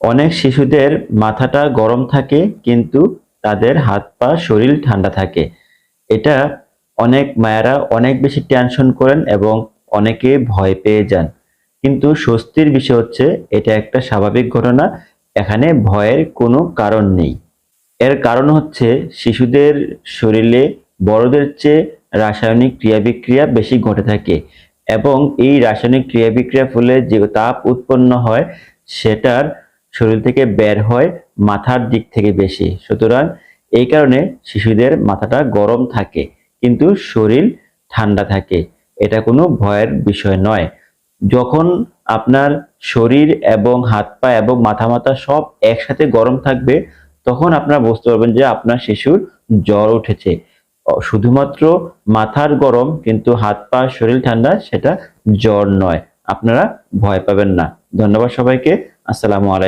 অনেক শিশুদের মাথাটা গরম থাকে, কিন্তু তাদের হাত পা শরীর ঠান্ডা থাকে। এটা অনেক মায়েরা অনেক বেশি টেনশন করেন এবং অনেকে ভয় পেয়ে যান। কিন্তু স্বস্তির বিষয় হচ্ছে, এটা একটা স্বাভাবিক ঘটনা। এখানে ভয়ের কোনো কারণ নেই। এর কারণ হচ্ছে, শিশুদের শরীরে বড়দের চেয়ে রাসায়নিক ক্রিয়া বিক্রিয়া বেশি ঘটে থাকে এবং এই রাসায়নিক ক্রিয়া বিক্রিয়ার ফলে যে তাপ উৎপন্ন হয়, সেটার শরীর থেকে বের হয় মাথার দিক থেকে বেশি। সুতরাং এই কারণে শিশুদের মাথাটা গরম থাকে, কিন্তু শরীর ঠান্ডা থাকে। এটা কোনো ভয়ের বিষয় নয়। যখন আপনার শরীর এবং হাত পা এবং মাথা মাথা সব একসাথে গরম থাকবে, তখন আপনারা বুঝতে পারবেন যে আপনার শিশুর জ্বর উঠেছে। শুধুমাত্র মাথার গরম কিন্তু হাত পা, শরীর ঠান্ডা, সেটা জ্বর নয়। আপনারা ভয় পাবেন না। ধন্যবাদ সবাইকে। আসসালামু আলাইকুম